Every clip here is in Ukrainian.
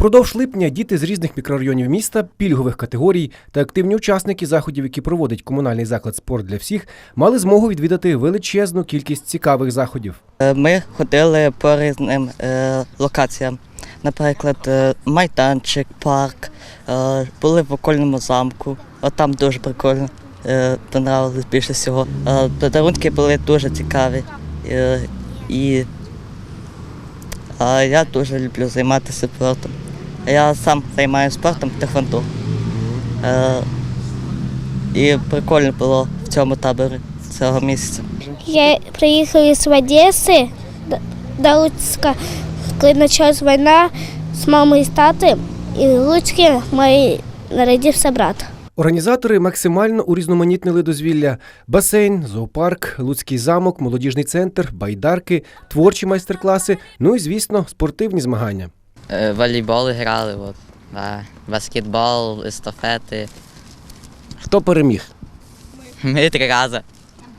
Впродовж липня діти з різних мікрорайонів міста, пільгових категорій та активні учасники заходів, які проводить комунальний заклад спорт для всіх, мали змогу відвідати величезну кількість цікавих заходів. Е, Ми ходили по різним е, локаціям. Наприклад, е, майданчик, парк, були в окольному замку. От там дуже прикольно. Понравилось більше всього. Подарунки були дуже цікаві. І я дуже люблю займатися спортом. Я сам займаюся спортом тхвондо. Е, і прикольно було в цьому таборі цього місяця. Я приехала из Одессы до- до Луцка, когда началась война с мамой и с татой. И в Луцке мой народился брат. Організатори максимально урізноманітнили дозвілля: басейн, зоопарк, Луцький замок, молодіжний центр, байдарки, творчі майстер-класи, ну і звісно, спортивні змагання. Е, Волейбол грали, от, да. баскетбол, естафети. Хто переміг? Ми три рази.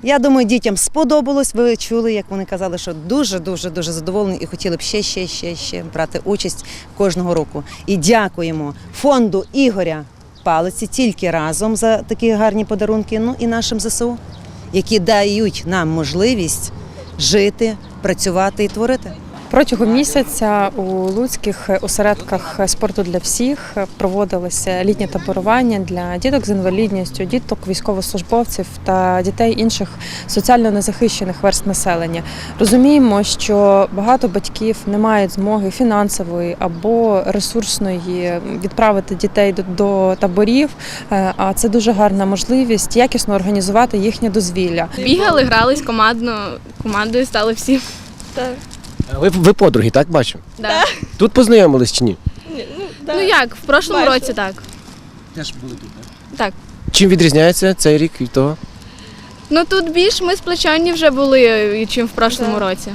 Я думаю, дітям сподобалось. Ви чули, як вони казали, що дуже дуже дуже задоволені і хотіли б ще, ще, ще, ще брати участь кожного року. І дякуємо фонду Ігоря Палиці тільки разом за такі гарні подарунки. Ну і нашим ЗСУ, які дають нам можливість жити, працювати і творити. Протягом місяця у луцьких осередках спорту для всіх проводилося літнє таборування для діток з інвалідністю, діток військовослужбовців та дітей інших соціально незахищених верст населення. Розуміємо, що багато батьків не мають змоги фінансової або ресурсної відправити дітей до, до таборів. е, А це дуже гарна можливість якісно організувати їхнє дозвілля. Бігали, грались командно, командою стали всі. Ви, ви подруги, так бачу? Да. Тут познайомились чи ні? Ну як, в прошлому році так. Теж були тут. Так. Чим відрізняється цей рік від того? Ну тут більш ми сплечені вже були, чим в прошлому році.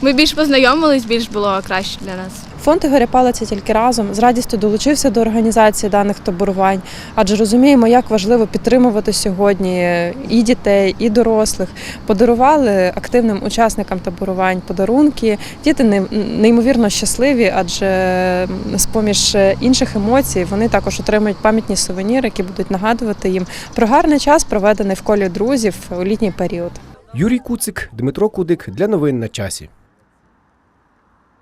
Ми більш познайомились, більш було краще для нас. Фонд Ігоря Палиця тільки разом з радістю долучився до організації даних таборувань, адже розуміємо, як важливо підтримувати сьогодні і дітей, і дорослих. Подарували активним учасникам таборувань подарунки. Діти неймовірно щасливі, адже з поміж інших емоцій вони також отримують пам'ятні сувеніри, які будуть нагадувати їм про гарний час, проведений в колі друзів у літній період. Юрій Куцик, Дмитро Кудик для новин на часі.